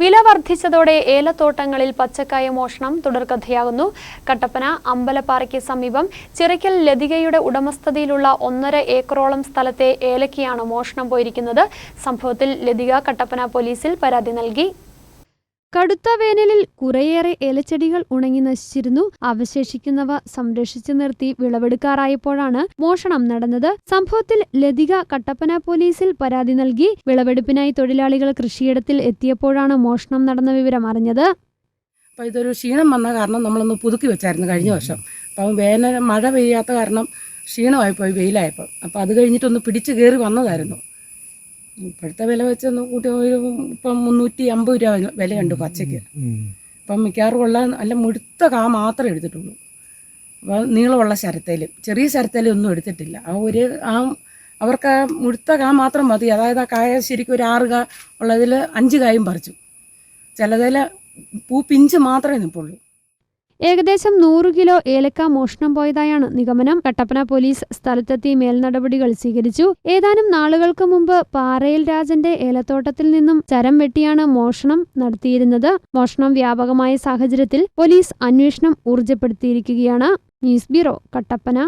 വില വർദ്ധിച്ചതോടെ ഏലത്തോട്ടങ്ങളിൽ പച്ചക്കായ മോഷണം തുടർക്കഥയാകുന്നു. കട്ടപ്പന അമ്പലപ്പാറയ്ക്ക് സമീപം ചിറയ്ക്കൽ ലതികയുടെ ഉടമസ്ഥതയിലുള്ള ഒന്നര ഏക്കറോളം സ്ഥലത്തെ ഏലക്കയാണ് മോഷണം പോയിരിക്കുന്നത്. സംഭവത്തിൽ ലതിക കട്ടപ്പന പോലീസിൽ പരാതി നൽകി. കടുത്ത വേനലിൽ കുറേയേറെ ഏലച്ചെടികൾ ഉണങ്ങി നശിച്ചിരുന്നു. അവശേഷിക്കുന്നവ സംരക്ഷിച്ചു നിർത്തി വിളവെടുക്കാറായപ്പോഴാണ് മോഷണം നടന്നത്. സംഭവത്തിൽ ലതിക കട്ടപ്പന പോലീസിൽ പരാതി നൽകി. വിളവെടുപ്പിനായി തൊഴിലാളികൾ കൃഷിയിടത്തിൽ എത്തിയപ്പോഴാണ് മോഷണം നടന്ന വിവരം അറിഞ്ഞത്. അപ്പോൾ ഇതൊരു ക്ഷീണം വന്ന കാരണം നമ്മളൊന്ന് പുതുക്കി വെച്ചായിരുന്നു കഴിഞ്ഞ വർഷം. അപ്പം വേനൽ മഴ പെയ്യാത്ത കാരണം ക്ഷീണമായിപ്പോയി വെയിലായപ്പോൾ. അപ്പോൾ അത് കഴിഞ്ഞിട്ടൊന്ന് പിടിച്ച് കയറി വന്നതായിരുന്നു. ഇപ്പോഴത്തെ വില വെച്ചൊന്ന് കൂട്ടി ഒരു ഇപ്പം മുന്നൂറ്റി അമ്പത് രൂപ വിലയുണ്ട് പച്ചയ്ക്ക്. അപ്പം മിക്കവാറും ഉള്ള നല്ല മുഴുത്ത കാ മാത്രമേ എടുത്തിട്ടുള്ളൂ. അപ്പോൾ നീളമുള്ള ശരത്തേൽ ചെറിയ ശരത്തേൽ ഒന്നും എടുത്തിട്ടില്ല. ആ ഒരു ആ അവർക്ക് ആ മുഴുത്ത കാ മാത്രം മതി. അതായത് ആ കായ ശരിക്കും ഒരു ആറ് കാ ഉള്ളതിൽ അഞ്ച് കായും പറിച്ചു. ചിലതിൽ പൂ പിഞ്ച് മാത്രമേ നിൽപ്പുള്ളൂ ഏകദേശം നൂറ് കിലോ ഏലക്ക മോഷണം പോയതായാണ് നിഗമനം. കട്ടപ്പന പോലീസ് സ്ഥലത്തെത്തി മേൽനടപടികൾ സ്വീകരിച്ചു. ഏതാനും നാളുകൾക്ക് മുമ്പ് പാറയിൽ രാജന്റെ ഏലത്തോട്ടത്തിൽ നിന്നും ചരം വെട്ടിയാണ് മോഷണം നടത്തിയിരുന്നത്. മോഷണം വ്യാപകമായ സാഹചര്യത്തിൽ പോലീസ് അന്വേഷണം ഊർജപ്പെടുത്തിയിരിക്കുകയാണ്. News bureau Kattappana.